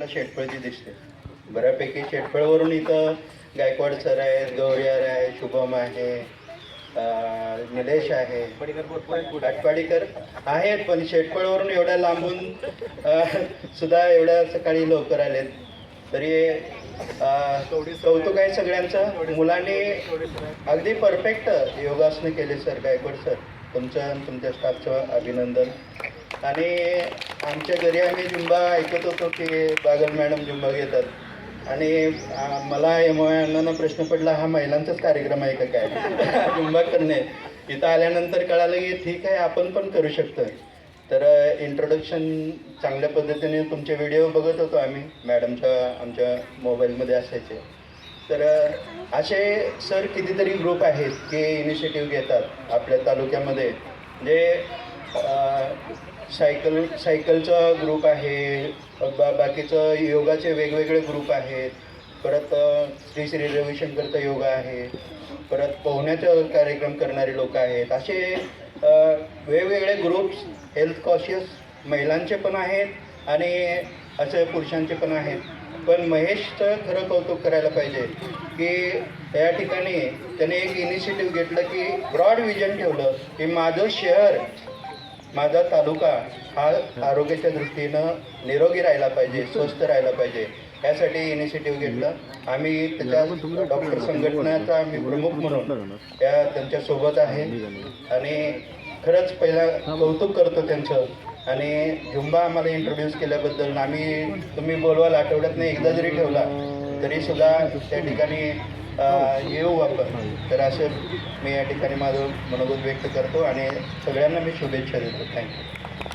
मला शेटफळची दिसते. बऱ्यापैकी शेटफळवरून इथं गायकवाड सर आहेत गौरियार आहे शुभम आहे निलेश आहे आटपाडीकर आहेत पण शेटफळवरून एवढ्या लांबून सुद्धा एवढ्या सकाळी लवकर आलेत. तरी कौतुक आहे सगळ्यांचं. मुलांनी अगदी परफेक्ट योगासनं केले सर गायकवाड सर. तुमचं आणि तुमच्या स्टाफचं अभिनंदन. आणि आमच्या घरी आम्ही जुंबा ऐकत होतो की बागल मॅडम जुंबा घेतात. आणि मला एम अण्णांना प्रश्न पडला हा महिलांचाच कार्यक्रम आहे का काय? जुंबा करणे इथं आल्यानंतर कळालं की ठीक आहे आपण पण करू शकतो तर इंट्रोडक्शन चांगल्या पद्धतीने तुमचे व्हिडिओ बघत होतो आम्ही मॅडमच्या आमच्या मोबाईलमध्ये असायचे. तर असे सर कितीतरी ग्रुप आहेत की इनिशिएटिव्ह घेतात आपल्या तालुक्यामध्ये. म्हणजे सायकल सायकलचा ग्रुप आहे. बा बाकीचं योगाचे वेगवेगळे ग्रुप आहेत. परत श्री श्री रविशंकरचा योगा आहे. परत पोहण्याचा कार्यक्रम करणारे लोक आहेत. असे वेगवेगळे ग्रुप्स हेल्थ कॉशियस महिलांचे पण आहेत आणि असे पुरुषांचे पण आहेत. पण महेशचं खरं कौतुक करायला पाहिजे की या ठिकाणी त्याने एक इनिशिएटिव्ह घेतलं की ब्रॉड विजन ठेवलं की माझं शहर माझा तालुका हा आरोग्याच्या दृष्टीनं निरोगी राहिला पाहिजे स्वस्थ राहिला पाहिजे. यासाठी इनिशिएटिव्ह घेतलं. आम्ही त्याच्या डॉक्टर संघटनेचा आम्ही प्रमुख म्हणून त्या त्यांच्यासोबत आहे. आणि खरंच पहिला कौतुक करतो त्यांचं. आणि झुंबा आम्हाला इंट्रोड्यूस केल्याबद्दल आम्ही तुम्ही बोलवाल आठवड्यात नाही एकदा जरी ठेवला तरी सुद्धा त्या ठिकाणी येऊ आपण. तर असं मी या ठिकाणी माझं मनोगत व्यक्त करतो आणि सगळ्यांना मी शुभेच्छा देतो. थँक्यू